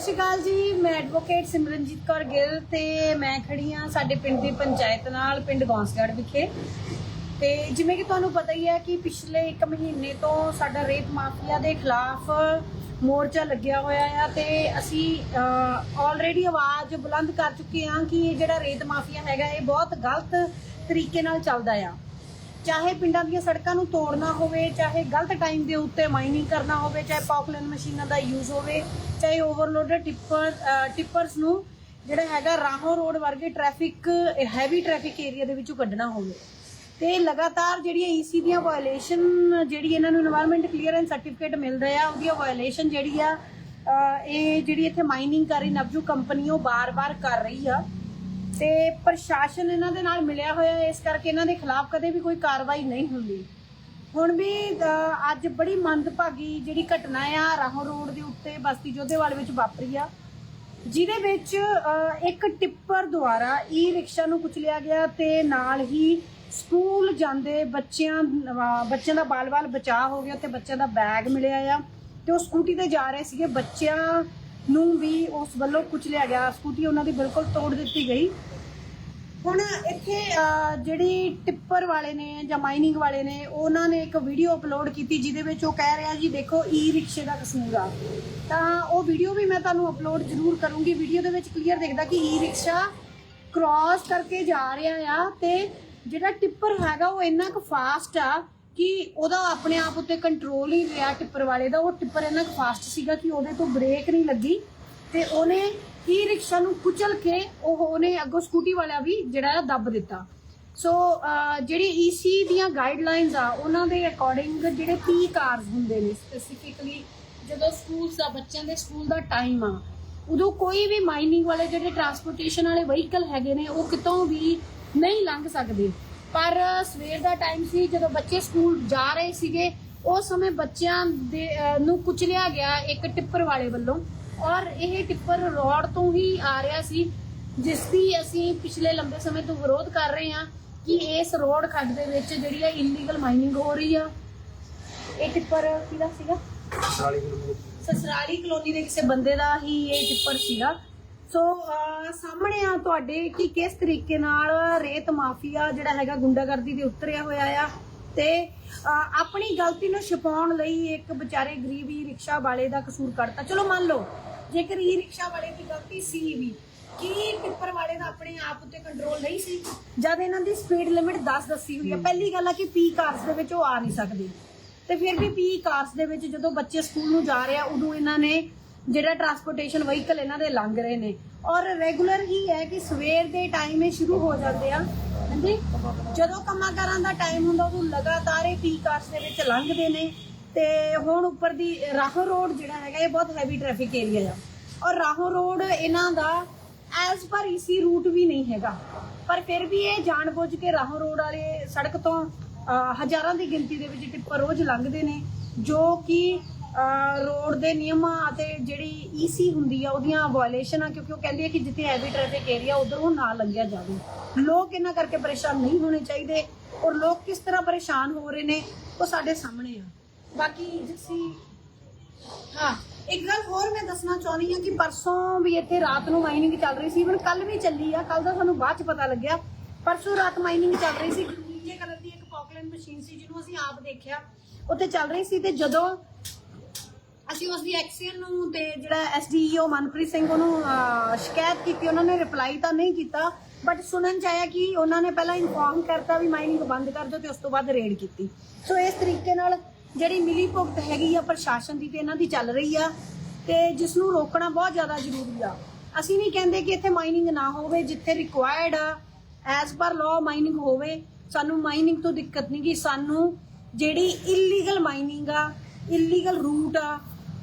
ਸ਼੍ਰੀ ਅਕਾਲ ਜੀ, ਮੈਂ ਐਡਵੋਕੇਟ ਸਿਮਰਨਜੀਤ ਕੌਰ ਗਿੱਲ ਤੇ ਮੈਂ ਖੜੀ ਆ ਸਾਡੇ ਪਿੰਡ ਦੀ ਪੰਚਾਇਤ ਨਾਲ, ਪਿੰਡ ਗੌਂਸਗੜ੍ਹ ਵਿਖੇ। ਤੇ ਜਿਵੇਂ ਕਿ ਤੁਹਾਨੂੰ ਪਤਾ ਹੀ ਹੈ ਕਿ ਪਿਛਲੇ 1 ਮਹੀਨੇ ਤੋਂ ਸਾਡਾ ਰੇਤ ਮਾਫੀਆ ਦੇ ਖਿਲਾਫ ਮੋਰਚਾ ਲੱਗਿਆ ਹੋਇਆ ਆ ਤੇ ਅਸੀਂ ਆਲਰੇਡੀ ਆਵਾਜ਼ ਬੁਲੰਦ ਕਰ ਚੁੱਕੇ ਹਾਂ ਕਿ ਇਹ ਜਿਹੜਾ ਰੇਤ ਮਾਫੀਆ ਹੈਗਾ, ਇਹ ਬਹੁਤ ਗਲਤ ਤਰੀਕੇ ਨਾਲ ਚੱਲਦਾ ਆ। ਚਾਹੇ ਪਿੰਡਾਂ ਦੀਆਂ ਸੜਕਾਂ ਨੂੰ ਤੋੜਨਾ ਹੋਵੇ, ਚਾਹੇ ਗਲਤ ਟਾਈਮ ਦੇ ਉੱਤੇ ਮਾਈਨਿੰਗ ਕਰਨਾ ਹੋਵੇ, ਚਾਹੇ ਪਾਕਲਨ ਮਸ਼ੀਨਾਂ ਦਾ ਯੂਜ਼ ਹੋਵੇ, ਚਾਹੇ ਓਵਰਲੋਡ ਟਿੱਪਰ ਟਿੱਪਰਸ ਨੂੰ ਜਿਹੜਾ ਹੈਗਾ ਰਾਹੋਂ ਰੋਡ ਵਰਗੇ ਟ੍ਰੈਫਿਕ ਹੈਵੀ ਟ੍ਰੈਫਿਕ ਏਰੀਆ ਦੇ ਵਿੱਚੋਂ ਕੱਢਣਾ ਹੋਵੇ। ਤੇ ਲਗਾਤਾਰ ਜਿਹੜੀ ਈਸੀ ਦੀਆਂ ਵਾਇਓਲੇਸ਼ਨ ਜਿਹੜੀ ਇਹਨਾਂ ਨੂੰ এনवायरमेंट ਕਲੀਅਰੈਂਸ ਸਰਟੀਫਿਕੇਟ ਮਿਲਦਾ ਆ ਉਹਦੀ ਵਾਇਓਲੇਸ਼ਨ ਜਿਹੜੀ ਆ ਇਹ ਜਿਹੜੀ ਇੱਥੇ ਮਾਈਨਿੰਗ ਕਰ ਰਹੀ ਨਵਜੂ ਕੰਪਨੀ ਉਹ ਬਾਰ-ਬਾਰ ਕਰ ਰਹੀ ਆ। ਤੇ ਪ੍ਰਸ਼ਾਸਨ ਇਹਨਾਂ ਦੇ ਨਾਲ ਮਿਲਿਆ ਹੋਇਆ ਹੈ, ਇਸ ਕਰਕੇ ਇਹਨਾਂ ਦੇ ਖਿਲਾਫ ਕਦੇ ਵੀ ਕੋਈ ਕਾਰਵਾਈ ਨਹੀਂ ਹੁੰਦੀ। ਹੁਣ ਵੀ ਅਹ, ਅੱਜ ਬੜੀ ਮੰਦਭਾਗੀ ਜਿਹੜੀ ਘਟਨਾ ਆ ਰਾਹੋਂ ਰੋਡ ਦੇ ਉੱਤੇ ਬਸਤੀ ਜੋਧੇਵਾਲ ਵਿੱਚ ਵਾਪਰੀ ਆ। ਜਿਹਦੇ ਵਿੱਚ ਅਹ, ਇੱਕ ਟਿੱਪਰ ਦੁਆਰਾ ਈ ਰਿਕਸ਼ਾ ਨੂੰ ਕੁਚਲਿਆ ਗਿਆ ਤੇ ਨਾਲ ਹੀ ਸਕੂਲ ਜਾਂਦੇ ਬੱਚਿਆਂ ਅਹ, ਬੱਚਿਆਂ ਦਾ ਬਾਲ-ਬਾਲ ਬਚਾਅ ਹੋ ਗਿਆ ਤੇ ਬੱਚਿਆਂ ਦਾ ਬੈਗ ਮਿਲਿਆ ਆ। ਤੇ ਉਹ ਸਕੂਟੀ ਤੇ ਜਾ ਰਹੇ ਸੀਗੇ। ਬੱਚਿਆਂ ਨੂੰ ਵੀ ਉਸ ਵੱਲੋਂ ਕੁਚਲਿਆ ਗਿਆ। ਸਕੂਟੀ ਉਹਨਾਂ ਦੀ ਬਿਲਕੁਲ ਤੋੜ ਦਿੱਤੀ ਗਈ। ਹੁਣ ਇੱਥੇ ਅਹ, ਜਿਹੜੀ ਟਿੱਪਰ ਵਾਲੇ ਨੇ ਜਾਂ ਮਾਈਨਿੰਗ ਵਾਲੇ ਨੇ ਉਹਨਾਂ ਨੇ ਇੱਕ ਵੀਡੀਓ ਅਪਲੋਡ ਕੀਤੀ ਜਿਹਦੇ ਵਿੱਚ ਉਹ ਕਹਿ ਰਿਹਾ ਜੀ ਦੇਖੋ ਈ ਰਿਕਸ਼ੇ ਦਾ ਕਸੂਰ ਆ। ਤਾਂ ਉਹ ਵੀਡੀਓ ਵੀ ਮੈਂ ਤੁਹਾਨੂੰ ਅਪਲੋਡ ਜ਼ਰੂਰ ਕਰੂੰਗੀ। ਵੀਡੀਓ ਦੇ ਵਿੱਚ ਕਲੀਅਰ ਦਿਖਦਾ ਕਿ ਈ ਰਿਕਸ਼ਾ ਕ੍ਰਾਸ ਕਰਕੇ ਜਾ ਰਿਹਾ ਆ ਤੇ ਜਿਹੜਾ ਟਿੱਪਰ ਹੈਗਾ ਉਹ ਇੰਨਾ ਕੁ ਫਾਸਟ ਆ ਕਿ ਉਹਦਾ ਆਪਣੇ ਆਪ ਉੱਤੇ ਕੰਟਰੋਲ ਹੀ ਰਿਹਾ ਟਿੱਪਰ ਵਾਲੇ ਦਾ। ਉਹ ਟਿੱਪਰ ਇੰਨਾ ਕੁ ਫਾਸਟ ਸੀਗਾ ਕਿ ਉਹਦੇ ਤੋਂ ਬ੍ਰੇਕ ਨਹੀਂ ਲੱਗੀ। ਤੇ ਉਹਨੇ ਈ ਰਿਕਸ਼ਾ ਨੂੰ ਕੁਚਲ ਕੇ ਉਹ ਉਹਨੇ ਅੱਗੋਂ ਸਕੂਟੀ ਵਾਲਾ ਵੀ ਜਿਹੜਾ ਦੱਬ ਦਿੱਤਾ। ਸੋ ਅਹ, ਜਿਹੜੀ ਈਸੀ ਦੀਆਂ ਗਾਈਡਲਾਈਨਸ ਆ ਉਹਨਾਂ ਦੇ ਅਕੋਰਡਿੰਗ ਜਿਹੜੇ ਪੀ ਕਾਰਸ ਹੁੰਦੇ ਨੇ ਸਪੈਸੀਫਿਕਲੀ ਜਦੋਂ ਸਕੂਲ ਦਾ ਬੱਚਿਆਂ ਦੇ ਸਕੂਲ ਦਾ ਟਾਈਮ ਆ ਉਦੋਂ ਕੋਈ ਵੀ ਮਾਈਨਿੰਗ ਵਾਲੇ ਜਿਹੜੇ ਟਰਾਂਸਪੋਰਟੇਸ਼ਨ ਵਾਲੇ ਵਹੀਕਲ ਹੈਗੇ ਨੇ ਉਹ ਕਿਤੋਂ ਵੀ ਨਹੀਂ ਲੰਘ ਸਕਦੇ। ਪਰ ਸਵੇਰ ਦਾ ਟਾਈਮ ਸੀ ਜਦੋਂ ਬੱਚੇ ਸਕੂਲ ਜਾ ਰਹੇ ਸੀਗੇ ਉਸ ਸਮੇਂ ਬੱਚਿਆਂ ਦੇ ਨੂੰ ਕੁਚਲਿਆ ਗਿਆ ਇੱਕ ਟਿੱਪਰ ਵਾਲੇ ਵੱਲੋਂ। ਔਰ ਇਹ ਟਿੱਪਰ ਰੋਡ ਤੋਂ ਹੀ ਆ ਰਿਹਾ ਸੀ ਜਿਸ ਦੀ ਅਸੀਂ ਪਿਛਲੇ ਲੰਬੇ ਸਮੇਂ ਤੋਂ ਵਿਰੋਧ ਕਰ ਰਹੇ ਹਾਂ ਕਿ ਇਸ ਰੋਡ ਖੱਡ ਦੇ ਵਿੱਚ ਜਿਹੜੀ ਹੈ ਇਲੀਗਲ ਮਾਈਨਿੰਗ ਹੋ ਰਹੀ ਆ। ਇਹ ਟਿੱਪਰ ਕਿਹਦਾ ਸੀਗਾ? ਸਸਰਾਲੀ ਕਲੋਨੀ ਦੇ ਕਿਸੇ ਬੰਦੇ ਦਾ ਹੀ ਇਹ ਟਿੱਪਰ ਸੀਗਾ। ਸੋ ਸਾਹਮਣੇ ਆ ਤੁਹਾਡੇ ਕਿ ਕਿਸ ਤਰੀਕੇ ਨਾਲ ਰੇਤ ਮਾਫੀਆ ਜਿਹੜਾ ਹੈਗਾ ਗੁੰਡਾਗਰਦੀ ਦੇ ਉਤਰਿਆ ਹੋਇਆ ਆ। ਤੇ ਆਪਣੀ ਗਲਤੀ ਨੂੰ ਛੁਪਾਉਣ ਲਈ ਇੱਕ ਵਿਚਾਰੇ ਗਰੀਬ ਰਿਕਸ਼ਾ ਵਾਲੇ ਦਾ ਕਸੂਰ ਕੱਢਤਾ। ਚਲੋ ਮੰਨ ਲਓ ਜੇਕਰ ਈ ਰਿਕਸ਼ਾ ਵਾਲੇ ਦੀ ਗਲਤੀ ਸੀ ਵੀ ਕੀ ਟਿੱਪਰ ਵਾਲੇ ਦਾ ਆਪਣੇ ਆਪ ਉੱਤੇ ਕੰਟਰੋਲ ਨਹੀਂ ਸੀ? ਜਦ ਇਹਨਾਂ ਦੀ ਸਪੀਡ ਲਿਮਿਟ 10 ਦੱਸੀ ਹੋਈ ਹੈ। ਪਹਿਲੀ ਗੱਲ ਆ ਕਿ ਪੀ ਕਾਰਸ ਦੇ ਵਿੱਚ ਉਹ ਆ ਨਹੀਂ ਸਕਦੇ। ਤੇ ਫਿਰ ਵੀ ਪੀ ਕਾਰਸ ਦੇ ਵਿੱਚ ਜਦੋਂ ਬੱਚੇ ਸਕੂਲ ਨੂੰ ਜਾ ਰਹੇ ਆ ਉਦੋਂ ਇਹਨਾਂ ਨੇ ਜਿਹੜਾ ਟਰਾਂਸਪੋਰਟੇਸ਼ਨ ਵਹੀਕਲ ਇਹਨਾਂ ਦੇ ਲੰਘ ਰਹੇ ਨੇ। ਔਰ ਰੈਗੂਲਰ ਹੀ ਹੈ ਕਿ ਸਵੇਰ ਦੇ ਟਾਈਮ ਇਹ ਸ਼ੁਰੂ ਹੋ ਜਾਂਦੇ ਆ। ਹਾਂਜੀ? ਜਦੋਂ ਕੰਮਾਂ ਦਾ ਟਾਈਮ ਹੁੰਦਾ, ਉਦੋਂ ਲਗਾਤਾਰ ਇਹ ਪੀ ਕਾਰਸ ਦੇ ਵਿੱਚ ਲੰਘਦੇ ਨੇ। ਤੇ ਹੁਣ ਉੱਪਰ ਦੀ ਰਾਹੋਂ ਰੋਡ ਜਿਹੜਾ ਹੈਗਾ, ਇਹ ਬਹੁਤ ਹੈਵੀ ਟ੍ਰੈਫਿਕ ਏਰੀਆ ਆ। ਔਰ ਰਾਹੋਂ ਰੋਡ ਇਹਨਾਂ ਦਾ ਐਸ ਪਰ ਈਸੀ ਰੂਟ ਵੀ ਨਹੀਂ ਹੈਗਾ। ਪਰ ਫਿਰ ਵੀ ਇਹ ਜਾਣਬੁੱਝ ਕੇ ਰਾਹੋਂ ਰੋਡ ਵਾਲੇ ਸੜਕ ਤੋਂ ਹਜ਼ਾਰਾਂ ਦੀ ਗਿਣਤੀ ਦੇ ਵਿੱਚ ਟਿੱਪਰ ਰੋਜ਼ ਲੰਘਦੇ ਨੇ, ਜੋ ਕਿ ਰੋਡ ਦੇ ਨਿਯਮਾਂ ਅਤੇ ਜਿਹੜੀ ਈਸੀ ਹੁੰਦੀ ਆ, ਉਹਦੀਆਂ ਵਾਇਓਲੇਸ਼ਨ ਆ, ਕਿਉਂਕਿ ਉਹ ਕਹਿੰਦੀ ਹੈ ਕਿ ਜਿੱਥੇ ਹੈਵੀ ਟ੍ਰੈਫਿਕ ਏਰੀਆ ਉਧਰ ਉਹ ਨਾ ਲੰਘਿਆ ਜਾਵੇ। ਲੋਕ ਇਹਨਾਂ ਕਰਕੇ ਪਰੇਸ਼ਾਨ ਨਹੀਂ ਹੋਣੇ ਚਾਹੀਦੇ ਔਰ ਲੋਕ ਕਿਸ ਤਰ੍ਹਾਂ ਪਰੇਸ਼ਾਨ ਹੋ ਰਹੇ ਨੇ, ਉਹ ਸਾਡੇ ਸਾਹਮਣੇ ਆ। ਬਾਕੀ ਜਿਸੀ ਹਾਂ, ਇੱਕ ਗੱਲ ਹੋਰ ਮੈਂ ਦੱਸਣਾ ਚਾਹੁੰਦੀ ਹਾਂ ਕਿ ਪਰਸੋਂ ਵੀ ਇੱਥੇ ਰਾਤ ਨੂੰ ਮਾਈਨਿੰਗ ਚੱਲ ਰਹੀ ਸੀ ਇਵਨ ਕੱਲ ਵੀ ਚੱਲੀ ਆ ਕੱਲ ਦਾ ਸਾਨੂੰ ਬਾਅਦ ਚ ਪਤਾ ਲੱਗਿਆ। ਪਰਸੋਂ ਰਾਤ ਮਾਈਨਿੰਗ ਚੱਲ ਰਹੀ ਸੀ ਨੀਲੇ ਕਲਰ ਦੀ ਇੱਕ ਪੌਕਲੈਂਡ ਮਸ਼ੀਨ ਸੀ, ਜਿਹਨੂੰ ਅਸੀਂ ਆਪ ਦੇਖਿਆ। ਉੱਥੇ ਚੱਲ ਰਹੀ ਸੀ ਤੇ ਜਦੋਂ ਅਸੀਂ ਉਸ ਦੀ ਐਕਸੀਅਨ ਨੂੰ ਤੇ ਜਿਹੜਾ ਐਸਡੀਓ ਮਨਪ੍ਰੀਤ ਸਿੰਘ ਉਹਨੂੰ ਅਹ, ਸ਼ਿਕਾਇਤ ਕੀਤੀ ਉਹਨਾਂ ਨੇ ਰਿਪਲਾਈ ਤਾਂ ਨਹੀਂ ਕੀਤਾ ਬਟ ਸੁਣਨ ਚ ਆਇਆ ਕਿ ਉਹਨਾਂ ਨੇ ਪਹਿਲਾਂ ਇਨਫੋਰਮ ਕਰਤਾ ਵੀ ਮਾਈਨਿੰਗ ਬੰਦ ਕਰ ਦਿਓ ਤੇ ਉਸ ਤੋਂ ਬਾਅਦ ਰੇਡ ਕੀਤੀ। ਸੋ ਇਸ ਤਰੀਕੇ ਨਾਲ ਜਿਹੜੀ ਮਿਲੀ ਭੁਗਤ ਹੈਗੀ ਆ ਪ੍ਰਸ਼ਾਸਨ ਦੀ ਤੇ ਇਹਨਾਂ ਦੀ ਚੱਲ ਰਹੀ ਆ ਤੇ ਜਿਸ ਨੂੰ ਰੋਕਣਾ ਬਹੁਤ ਜ਼ਿਆਦਾ ਜ਼ਰੂਰੀ ਆ। ਅਸੀਂ ਨਹੀਂ ਕਹਿੰਦੇ ਕਿ ਇੱਥੇ ਮਾਈਨਿੰਗ ਨਾ ਹੋਵੇ ਜਿੱਥੇ ਰਿਕੁਆਇਰਡ ਆ ਐਜ਼ ਪਰ ਲਾਅ ਮਾਈਨਿੰਗ ਹੋਵੇ ਸਾਨੂੰ ਮਾਈਨਿੰਗ ਤੋਂ ਦਿੱਕਤ ਨਹੀਂ ਕਿ ਸਾਨੂੰ ਜਿਹੜੀ ਇਲੀਗਲ ਮਾਈਨਿੰਗ ਆ ਇਲੀਗਲ ਰੂਟ ਆ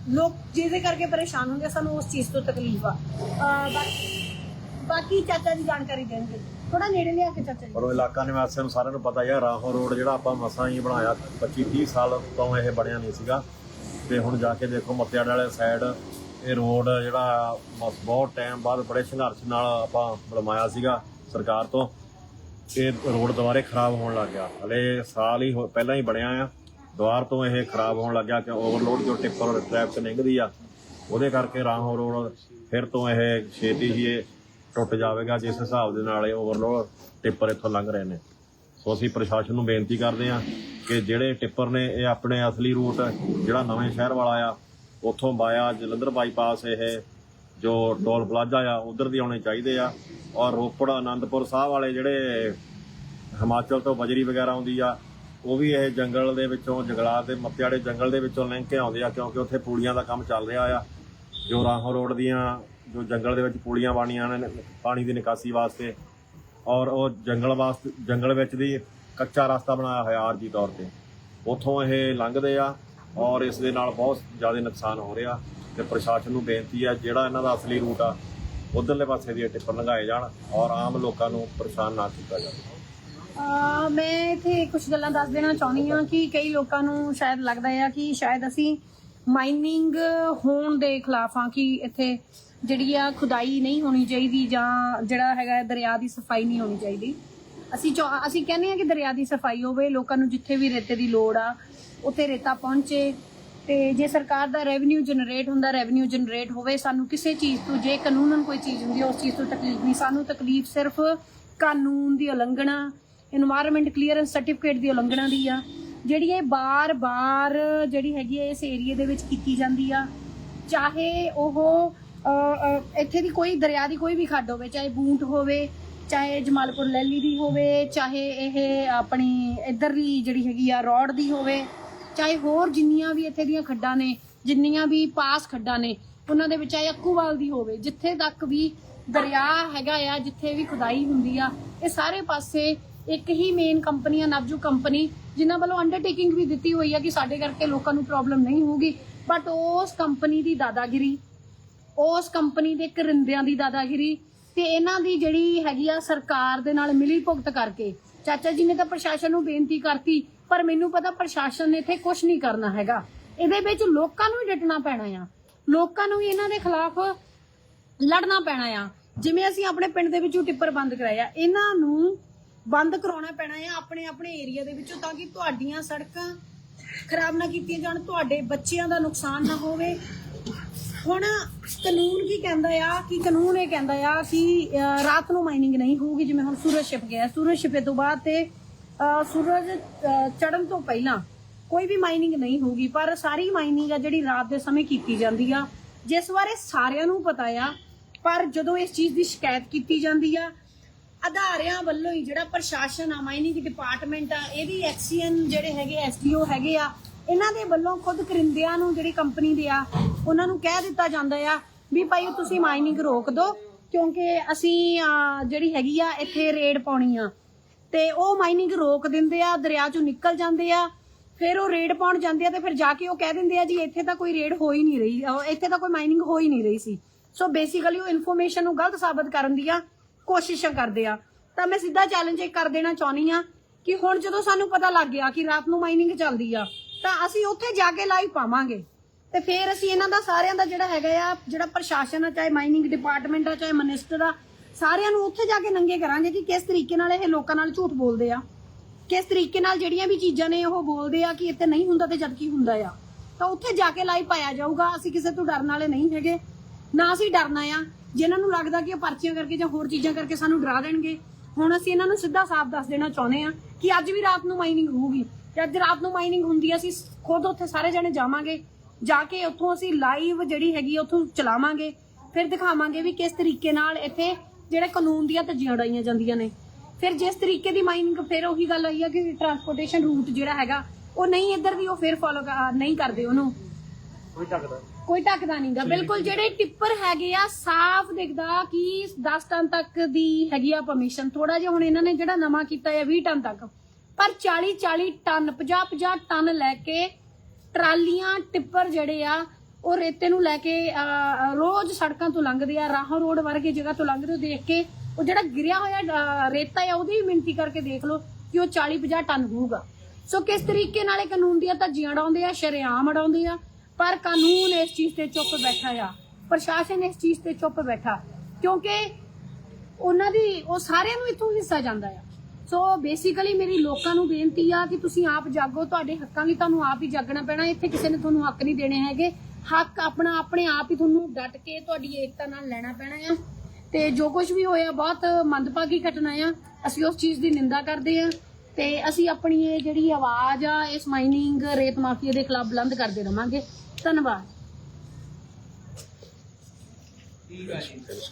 ਲੋਕ ਜਿਹਦੇ ਕਰਕੇ ਪਰੇਸ਼ਾਨ ਹੁੰਦੇ ਸਾਨੂੰ ਉਸ ਚੀਜ਼ ਤੋਂ ਤਕਲੀਫ ਆ। ਅਹ ਬਾ- ਬਾਕੀ ਚਾਚਾ ਜੀ ਜਾਣਕਾਰੀ ਦੇਣਗੇ। ਥੋੜਾ ਨੇੜੇ ਲਿਆ ਕੇ ਚਾਚਾ ਜੀ। ਪਰ ਉਹ ਇਲਾਕਾ ਨਿਵਾਸੀਆਂ ਨੂੰ ਸਾਰਿਆਂ ਨੂੰ ਪਤਾ ਹੀ ਆ, ਰਾਹੋਂ ਰੋਡ ਜਿਹੜਾ ਆਪਾਂ ਮਸਾਂ ਹੀ ਬਣਾਇਆ 25 30 ਸਾਲ ਤੋਂ ਇਹ ਬਣਿਆ ਨਹੀਂ ਸੀਗਾ। ਤੇ ਹੁਣ ਜਾ ਕੇ ਦੇਖੋ, ਮੱਤਿਆੜ ਵਾਲੇ ਸਾਈਡ ਇਹ ਰੋਡ ਜਿਹੜਾ ਬਸ ਬਹੁਤ ਟਾਈਮ ਬਾਅਦ ਬੜੇ ਸੰਘਰਸ਼ ਨਾਲ ਆਪਾਂ ਬਣਵਾਇਆ ਸੀਗਾ ਸਰਕਾਰ ਤੋਂ। ਇਹ ਰੋਡ ਦੁਬਾਰੇ ਖਰਾਬ ਹੋਣ ਲੱਗ ਗਿਆ। ਹਲੇ ਸਾਲ ਹੀ ਹੋ- ਪਹਿਲਾਂ ਹੀ ਬਣਿਆ ਆ। ਦੁਆਰ ਤੋਂ ਇਹ ਖਰਾਬ ਹੋਣ ਲੱਗਿਆ ਕਿ ਓਵਰਲੋਡ ਜੋ ਟਿੱਪਰ ਟ੍ਰੈਫਿਕ ਨਿਕਲਦੀ ਆ, ਉਹਦੇ ਕਰਕੇ ਰਾਹੋਂ ਰੋਡ ਫਿਰ ਤੋਂ ਇਹ ਛੇਤੀ ਹੀ ਇਹ ਟੁੱਟ ਜਾਵੇਗਾ, ਜਿਸ ਹਿਸਾਬ ਦੇ ਨਾਲ ਇਹ ਓਵਰਲੋਡ ਟਿੱਪਰ ਇੱਥੋਂ ਲੰਘ ਰਹੇ ਨੇ। ਸੋ ਅਸੀਂ ਪ੍ਰਸ਼ਾਸਨ ਨੂੰ ਬੇਨਤੀ ਕਰਦੇ ਹਾਂ ਕਿ ਜਿਹੜੇ ਟਿੱਪਰ ਨੇ, ਇਹ ਆਪਣੇ ਅਸਲੀ ਰੂਟ, ਜਿਹੜਾ ਨਵੇਂ ਸ਼ਹਿਰ ਵਾਲਾ ਆ, ਉੱਥੋਂ ਬਾਇਆ ਜਲੰਧਰ ਬਾਈਪਾਸ ਇਹ ਜੋ ਟੋਲ ਪਲਾਜ਼ਾ ਆ, ਉਧਰ ਦੀ ਆਉਣੇ ਚਾਹੀਦੇ ਆ। ਔਰ ਰੋਪੜ ਆਨੰਦਪੁਰ ਸਾਹਿਬ ਵਾਲੇ ਜਿਹੜੇ ਹਿਮਾਚਲ ਤੋਂ ਬਜਰੀ ਵਗੈਰਾ ਆਉਂਦੀ ਆ ਉਹ ਵੀ ਇਹ ਜੰਗਲ ਦੇ ਵਿੱਚੋਂ ਜੰਗਲਾਤ ਦੇ, ਮੱਤਿਆੜੇ ਜੰਗਲ ਦੇ ਵਿੱਚੋਂ ਲੰਘ ਕੇ ਆਉਂਦੇ ਆ, ਕਿਉਂਕਿ ਉੱਥੇ ਪੂੜੀਆਂ ਦਾ ਕੰਮ ਚੱਲ ਰਿਹਾ ਆ। ਜੋ ਰਾਹੋਂ ਰੋਡ ਦੀਆਂ, ਜੋ ਜੰਗਲ ਦੇ ਵਿੱਚ ਪੂੜੀਆਂ ਬਾਣੀਆਂ ਨੇ, ਪਾਣੀ ਦੀ ਨਿਕਾਸੀ ਵਾਸਤੇ। ਔਰ ਉਹ ਜੰਗਲ ਵਾਸਤੇ, ਜੰਗਲ ਵਿੱਚ ਦੀ ਕੱਚਾ ਰਸਤਾ ਬਣਾਇਆ ਹੋਇਆ ਆਰਜੀ ਤੌਰ ਤੇ। ਉੱਥੋਂ ਇਹ ਲੰਘਦੇ ਆ ਔਰ ਇਸ ਦੇ ਨਾਲ ਬਹੁਤ ਜ਼ਿਆਦਾ ਨੁਕਸਾਨ ਹੋ ਰਿਹਾ। ਤੇ ਪ੍ਰਸ਼ਾਸਨ ਨੂੰ ਬੇਨਤੀ ਆ, ਜਿਹੜਾ ਇਹਨਾਂ ਦਾ ਅਸਲੀ ਰੂਟ ਆ, ਉਧਰਲੇ ਪਾਸੇ ਦੀ ਇਹ ਟਿੱਪਰ ਲੰਘਾਏ ਜਾਣ ਔਰ ਆਮ ਲੋਕਾਂ ਨੂੰ ਪਰੇਸ਼ਾਨ ਨਾ ਕੀਤਾ ਜਾਵੇ। ਅਹ ਮੈਂ ਇੱਥੇ ਕੁਝ ਗੱਲਾਂ ਦੱਸ ਦੇਣਾ ਚਾਹੁੰਦੀ ਹਾਂ ਕਿ ਕਈ ਲੋਕਾਂ ਨੂੰ ਸ਼ਾਇਦ ਲੱਗਦਾ ਹੈ ਕਿ ਸ਼ਾਇਦ ਅਸੀਂ ਮਾਈਨਿੰਗ ਹੋਣ ਦੇ ਖਿਲਾਫ ਹਾਂ, ਕਿ ਇੱਥੇ ਜਿਹੜੀ ਆ ਖੁਦਾਈ ਨਹੀਂ ਹੋਣੀ ਚਾਹੀਦੀ ਜਾਂ ਜਿਹੜਾ ਹੈਗਾ ਦਰਿਆ ਦੀ ਸਫ਼ਾਈ ਨਹੀਂ ਹੋਣੀ ਚਾਹੀਦੀ। ਅਸੀਂ ਚਾਹ- ਅਸੀਂ ਕਹਿੰਦੇ ਹਾਂ ਕਿ ਦਰਿਆ ਦੀ ਸਫ਼ਾਈ ਹੋਵੇ, ਲੋਕਾਂ ਨੂੰ ਜਿੱਥੇ ਵੀ ਰੇਤੇ ਦੀ ਲੋੜ ਆ, ਉੱਥੇ ਰੇਤਾ ਪਹੁੰਚੇ ਤੇ ਜੇ ਸਰਕਾਰ ਦਾ ਰੈਵਨਿਊ ਜਨਰੇਟ ਹੁੰਦਾ ਰੈਵਨਿਊ ਜਨਰੇਟ ਹੋਵੇ, ਸਾਨੂੰ ਕਿਸੇ ਚੀਜ਼ ਤੋਂ, ਜੇ ਕਾਨੂੰਨਨ ਕੋਈ ਚੀਜ਼ ਹੁੰਦੀ ਹੈ ਉਸ ਚੀਜ਼ ਤੋਂ ਤਕਲੀਫ ਨਹੀਂ। ਸਾਨੂੰ ਤਕਲੀਫ ਸਿਰਫ ਕਾਨੂੰਨ ਦੀ ਉਲੰਘਣਾ এনवायरमेंट ਕਲੀਅਰੈਂਸ ਸਰਟੀਫਿਕੇਟ ਦੀ ਉਲੰਘਣਾ ਦੀ ਆ। ਜਿਹੜੀ ਇਹ ਬਾਰ-ਬਾਰ ਜਿਹੜੀ ਹੈਗੀ ਹੈ ਇਸ ਏਰੀਆ ਦੇ ਵਿੱਚ ਕੀਤੀ ਜਾਂਦੀ ਆ। ਚਾਹੇ ਉਹ ਇੱਥੇ ਦੀ ਕੋਈ, ਦਰਿਆ ਦੀ ਕੋਈ ਵੀ ਖੱਡ ਹੋਵੇ, ਚਾਹੇ ਬੂੰਟ ਹੋਵੇ, ਚਾਹੇ ਜਮਾਲਪੁਰ ਲੈਲੀ ਦੀ ਹੋਵੇ, ਚਾਹੇ ਇਹ ਆਪਣੀ ਇੱਧਰ ਦੀ ਜਿਹੜੀ ਹੈਗੀ ਆ, ਰੋਡ ਦੀ ਹੋਵੇ, ਚਾਹੇ ਹੋਰ ਜਿੰਨੀਆਂ ਵੀ ਇੱਥੇ ਦੀਆਂ ਖੱਡਾਂ ਨੇ, ਜਿੰਨੀਆਂ ਵੀ ਪਾਸ ਖੱਡਾਂ ਨੇ, ਉਹਨਾਂ ਦੇ ਵਿੱਚ ਆਏ ਅੱਕੂਵਾਲ ਦੀ ਹੋਵੇ, ਜਿੱਥੇ ਤੱਕ ਵੀ ਦਰਿਆ ਹੈਗਾ ਆ, ਜਿੱਥੇ ਵੀ ਖੁਦਾਈ ਹੁੰਦੀ ਆ, ਇਹ ਸਾਰੇ ਪਾਸੇ ਇੱਕ ਹੀ ਮੇਨ ਕੰਪਨੀ ਆ, ਨਵਜੂ ਕੰਪਨੀ ਜਿਨ੍ਹਾਂ ਵੱਲੋਂ ਅੰਡਰਟੇਕਿੰਗ ਵੀ ਦਿੱਤੀ ਹੋਈ ਆ ਕਿ ਸਾਡੇ ਕਰਕੇ ਲੋਕਾਂ ਨੂੰ ਪ੍ਰੋਬਲਮ ਨਹੀਂ ਹੋਊਗੀ। ਬਟ ਉਸ ਕੰਪਨੀ ਦੀ ਦਾਦਾਗਿਰੀ, ਉਸ ਕੰਪਨੀ ਦੇ ਕਰਿੰਦਿਆਂ ਦੀ ਦਾਦਾਗਿਰੀ ਤੇ ਇਹਨਾਂ ਦੀ ਜਿਹੜੀ ਹੈਗੀ ਆ ਸਰਕਾਰ ਦੇ ਨਾਲ ਮਿਲੀ ਭੁਗਤ ਕਰਕੇ, ਚਾਚਾ ਜੀ ਨੇ ਤਾਂ ਪ੍ਰਸ਼ਾਸਨ ਨੂੰ ਬੇਨਤੀ ਕਰਤੀ, ਪਰ ਮੈਨੂੰ ਪਤਾ ਪ੍ਰਸ਼ਾਸਨ ਨੇ ਇੱਥੇ ਕੁਝ ਨਹੀਂ ਕਰਨਾ ਹੈਗਾ। ਇਹਦੇ ਵਿੱਚ ਲੋਕਾਂ ਨੂੰ ਹੀ ਡਟਣਾ ਪੈਣਾ ਆ। ਲੋਕਾਂ ਨੂੰ ਹੀ ਇਹਨਾਂ ਦੇ ਖਿਲਾਫ ਲੜਨਾ ਪੈਣਾ ਆ। ਜਿਵੇਂ ਅਸੀਂ ਆਪਣੇ ਪਿੰਡ ਦੇ ਵਿੱਚੋਂ ਟਿੱਪਰ ਬੰਦ ਕਰਾਇਆ ਇਹਨਾਂ ਨੂੰ ਬੰਦ ਕਰਾਉਣਾ ਪੈਣਾ ਆ ਆਪਣੇ ਆਪਣੇ ਏਰੀਆ ਦੇ ਵਿੱਚੋਂ ਤਾਂ ਕਿ ਤੁਹਾਡੀਆਂ ਸੜਕਾਂ ਖਰਾਬ ਨਾ ਕੀਤੀਆਂ ਜਾਣ ਤੁਹਾਡੇ ਬੱਚਿਆਂ ਦਾ ਨੁਕਸਾਨ ਨਾ ਹੋਵੇ। ਹੁਣ ਕਾਨੂੰਨ ਕੀ ਕਹਿੰਦਾ ਆ ਕਿ ਕਾਨੂੰਨ ਇਹ ਕਹਿੰਦਾ ਆ ਕਿ ਰਾਤ ਨੂੰ ਮਾਈਨਿੰਗ ਨਹੀਂ ਹੋਊਗੀ ਜਿਵੇਂ ਹੁਣ ਸੂਰਜ ਛਿਪ ਗਿਆ। ਸੂਰਜ ਛਿਪੇ ਤੋਂ ਬਾਅਦ ਤੇ ਅਹ, ਸੂਰਜ ਚੜਨ ਤੋਂ ਪਹਿਲਾਂ ਕੋਈ ਵੀ ਮਾਈਨਿੰਗ ਨਹੀਂ ਹੋਊਗੀ ਪਰ ਸਾਰੀ ਮਾਈਨਿੰਗ ਆ ਜਿਹੜੀ ਰਾਤ ਦੇ ਸਮੇਂ ਕੀਤੀ ਜਾਂਦੀ ਆ ਜਿਸ ਬਾਰੇ ਸਾਰਿਆਂ ਨੂੰ ਪਤਾ ਆ ਪਰ ਜਦੋਂ ਇਸ ਚੀਜ਼ ਦੀ ਸ਼ਿਕਾਇਤ ਕੀਤੀ ਜਾਂਦੀ ਆ ਅਧਾਰਿਆਂ ਵੱਲੋਂ ਹੀ ਜਿਹੜਾ ਪ੍ਰਸ਼ਾਸਨ ਆ ਮਾਈਨਿੰਗ ਡਿਪਾਰਟਮੈਂਟ ਆ ਇਹਦੀ ਐਕਸੀਐਨ ਜਿਹੜੇ ਹੈਗੇ ਐਸਡੀਓ ਹੈਗੇ ਆ ਇਹਨਾਂ ਦੇ ਵੱਲੋਂ ਖੁਦ ਕਰਿੰਦਿਆਂ ਨੂੰ ਜਿਹੜੀ ਕੰਪਨੀ ਦੇ ਆ ਉਹਨਾਂ ਨੂੰ ਕਹਿ ਦਿੱਤਾ ਜਾਂਦਾ ਆ ਵੀ ਭਾਈ ਤੁਸੀਂ ਮਾਈਨਿੰਗ ਰੋਕ ਦਿਓ ਕਿਉਂਕਿ ਅਸੀਂ ਜਿਹੜੀ ਹੈਗੀ ਆ ਇੱਥੇ ਰੇਡ ਪਾਉਣੀ ਆ। ਤੇ ਉਹ ਮਾਈਨਿੰਗ ਰੋਕ ਦਿੰਦੇ ਆ ਦਰਿਆ ਚੋਂ ਨਿਕਲ ਜਾਂਦੇ ਆ ਫਿਰ ਉਹ ਰੇਡ ਪਾਉਣ ਜਾਂਦੇ ਆ ਤੇ ਫਿਰ ਜਾ ਕੇ ਉਹ ਕਹਿ ਦਿੰਦੇ ਆ ਜੀ ਇੱਥੇ ਤਾਂ ਕੋਈ ਰੇਡ ਹੋ ਹੀ ਨਹੀਂ ਰਹੀ ਅਹ, ਇੱਥੇ ਤਾਂ ਕੋਈ ਮਾਈਨਿੰਗ ਹੋ ਹੀ ਨਹੀਂ ਰਹੀ ਸੀ। ਸੋ ਬੇਸਿਕਲੀ ਉਹ ਇਨਫੋਰਮੇਸ਼ਨ ਨੂੰ ਗਲਤ ਸਾਬਤ ਕਰਨ ਦੀ ਆ ਕੋਸ਼ਿਸ਼ਾਂ ਕਰਦੇ ਆ। ਤਾਂ ਮੈਂ ਸਿੱਧਾ ਚੈਲੰਜ ਇਹ ਕਰ ਦੇਣਾ ਚਾਹੁੰਦੀ ਆ ਕਿ ਹੁਣ ਜਦੋਂ ਸਾਨੂੰ ਪਤਾ ਲੱਗ ਗਿਆ ਕਿ ਰਾਤ ਨੂੰ ਮਾਈਨਿੰਗ ਚੱਲਦੀ ਆ, ਤਾਂ ਅਸੀਂ ਉੱਥੇ ਜਾ ਕੇ ਲਾਈਵ ਪਾਵਾਂਗੇ। ਤੇ ਫਿਰ ਅਸੀਂ ਇਹਨਾਂ ਦਾ ਸਾਰਿਆਂ ਦਾ ਜਿਹੜਾ ਹੈਗਾ ਆ, ਜਿਹੜਾ ਪ੍ਰਸ਼ਾਸਨ ਆ, ਚਾਹੇ ਮਾਈਨਿੰਗ ਡਿਪਾਰਟਮੈਂਟ ਆ, ਚਾਹੇ ਮਿਨਿਸਟਰ ਆ, ਸਾਰਿਆਂ ਨੂੰ ਉੱਥੇ ਜਾ ਕੇ ਨੰਗੇ ਕਰਾਂਗੇ ਕਿ ਕਿਸ ਤਰੀਕੇ ਨਾਲ ਇਹ ਲੋਕਾਂ ਨਾਲ ਝੂਠ ਬੋਲਦੇ ਆ। ਕਿਸ ਤਰੀਕੇ ਨਾਲ ਜਿਹੜੀਆਂ ਵੀ ਚੀਜ਼ਾਂ ਨੇ ਉਹ ਬੋਲਦੇ ਆ ਕਿ ਇੱਥੇ ਨਹੀਂ ਹੁੰਦਾ ਤੇ ਜਦ ਕੀ ਹੁੰਦਾ ਆ। ਤਾਂ ਉੱਥੇ ਜਾ ਕੇ ਲਾਈਵ ਪਾਇਆ ਜਾਊਗਾ, ਅਸੀਂ ਕਿਸੇ ਤੋਂ ਡਰਨ ਵਾਲੇ ਨਹੀਂ ਹੈਗੇ। ਨਾ ਅਸੀਂ ਡਰਨਾ ਆ। ਜਿਨ੍ਹਾਂ ਨੂੰ ਲੱਗਦਾ ਕਿ ਉਹ ਪਰਚੀਆਂ ਕਰਕੇ ਜਾਂ ਹੋਰ ਚੀਜ਼ਾਂ ਕਰਕੇ ਸਾਨੂੰ ਡਰਾ ਦੇਣਗੇ, ਹੁਣ ਅਸੀਂ ਇਹਨਾਂ ਨੂੰ ਸਿੱਧਾ ਸਾਫ਼ ਦੱਸ ਦੇਣਾ ਚਾਹੁੰਦੇ ਆ ਕਿ ਅੱਜ ਵੀ ਰਾਤ ਨੂੰ ਮਾਈਨਿੰਗ ਹੋਊਗੀ। ਤੇ ਅੱਜ ਰਾਤ ਨੂੰ ਮਾਈਨਿੰਗ ਹੁੰਦੀ ਆ, ਅਸੀਂ ਖੁਦ ਉੱਥੇ ਸਾਰੇ ਜਣੇ ਜਾਵਾਂਗੇ। ਜਾ ਕੇ ਉੱਥੋਂ ਅਸੀਂ ਲਾਈਵ ਜਿਹੜੀ ਹੈਗੀ ਉੱਥੋਂ ਚਲਾਵਾਂਗੇ। ਫਿਰ ਦਿਖਾਵਾਂਗੇ ਵੀ ਕਿਸ ਤਰੀਕੇ ਨਾਲ ਇੱਥੇ ਜਿਹੜੇ ਕਾਨੂੰਨ ਦੀਆਂ ਧੱਜੀਆਂ ਉਡਾਈਆਂ ਜਾਂਦੀਆਂ ਨੇ। ਫਿਰ ਜਿਸ ਤਰੀਕੇ ਦੀ ਮਾਈਨਿੰਗ ਫਿਰ ਉਹੀ ਗੱਲ ਆਈ ਆ ਕਿ ਟਰਾਂਸਪੋਰਟੇਸ਼ਨ ਰੂਟ ਜਿਹੜਾ ਹੈਗਾ, ਉਹ ਨਹੀਂ ਇੱਧਰ ਦੀ ਉਹ ਫਿਰ ਫੋਲੋ ਨਹੀਂ ਕਰਦੇ ਉਹਨੂੰ। ਕੋਈ ਟੱਕਦਾ ਨਹੀਂਗਾ ਬਿਲਕੁਲ ਜਿਹੜੇ ਟਿੱਪਰ ਹੈਗੇ ਆ ਸਾਫ਼ ਦਿਖਦਾ ਕਿ 10 ਟਨ ਤੱਕ ਦੀ ਹੈਗੀ ਆ ਪਰਮਿਸ਼ਨ ਥੋੜਾ ਜਿਹਾ ਹੁਣ ਇਹਨਾਂ ਨੇ ਜਿਹੜਾ ਨਵਾਂ ਕੀਤਾ ਹੈ 20 ਟਨ ਤੱਕ। ਪਰ 40 40 ਟਨ 50 50 ਟਨ ਲੈ ਕੇ ਟਰਾਲੀਆਂ ਟਿੱਪਰ ਜਿਹੜੇ ਆ ਉਹ ਰੇਤੇ ਨੂੰ ਲੈ ਕੇ ਰੋਜ਼ ਸੜਕਾਂ ਤੋਂ ਲੰਘਦੇ ਆ ਰਾਹੋਂ ਰੋਡ ਵਰਗੇ ਜਗ੍ਹਾ ਤੋਂ ਲੰਘਦੇ ਹੋ ਦੇਖ ਕੇ ਉਹ ਜਿਹੜਾ ਗਿਰਿਆ ਹੋਇਆ ਰੇਤਾ ਆ ਉਹਦੀ ਵੀ ਮਿਣਤੀ ਕਰਕੇ ਦੇਖ ਲਓ ਕਿ ਉਹ 40 50 ਟਨ ਹੋਊਗਾ। ਸੋ ਕਿਸ ਤਰੀਕੇ ਨਾਲ ਇਹ ਕਾਨੂੰਨ ਦੀਆਂ ਧੱਜੀਆਂ ਉਡਾਉਂਦੇ ਆ ਸ਼ਰੇਆਮ ਉਡਾਉਂਦੇ ਆ ਪਰ ਕਾਨੂੰਨ ਇਸ ਚੀਜ਼ ਤੇ ਚੁੱਪ ਬੈਠਾ ਆ। ਪ੍ਰਸ਼ਾਸਨ ਇਸ ਚੀਜ਼ ਤੇ ਚੁੱਪ ਬੈਠਾ। ਕਿਉਂਕਿ ਉਹਨਾਂ ਦੀ, ਉਹ ਸਾਰਿਆਂ ਨੂੰ ਇਥੋਂ ਹਿੱਸਾ ਜਾਂਦਾ ਆ। ਸੋ ਬੇਸਿਕਲੀ ਮੇਰੀ ਲੋਕਾਂ ਨੂੰ ਬੇਨਤੀ ਆ ਕਿ ਤੁਸੀਂ ਆਪ ਜਾਗੋ, ਤੁਹਾਡੇ ਹੱਕਾਂ ਲਈ ਤੁਹਾਨੂੰ ਆਪ ਹੀ ਜਾਗਣਾ ਪੈਣਾ। ਇੱਥੇ ਕਿਸੇ ਨੇ ਤੁਹਾਨੂੰ ਹੱਕ ਨਹੀਂ ਦੇਣੇ ਹੈਗੇ। ਹੱਕ ਆਪਣਾ ਆਪਣੇ ਆਪ ਹੀ ਤੁਹਾਨੂੰ ਡਟ ਕੇ ਤੁਹਾਡੀ ਏਕਤਾ ਨਾਲ ਲੈਣਾ ਪੈਣਾ ਆ। ਤੇ ਜੋ ਕੁਝ ਵੀ ਹੋਇਆ, ਬਹੁਤ ਮੰਦਭਾਗੀ ਘਟਨਾ ਆ। ਅਸੀਂ ਉਸ ਚੀਜ਼ ਦੀ ਨਿੰਦਾ ਕਰਦੇ ਆ। ਤੇ ਅਸੀਂ ਆਪਣੀ ਇਹ ਜਿਹੜੀ ਆਵਾਜ਼ ਆ, ਇਸ ਮਾਈਨਿੰਗ ਰੇਤ ਮਾਫੀਆ ਦੇ ਖਿਲਾਫ ਬੁਲੰਦ ਕਰਦੇ ਰਵਾਂਗੇ। ধন্যবাদ।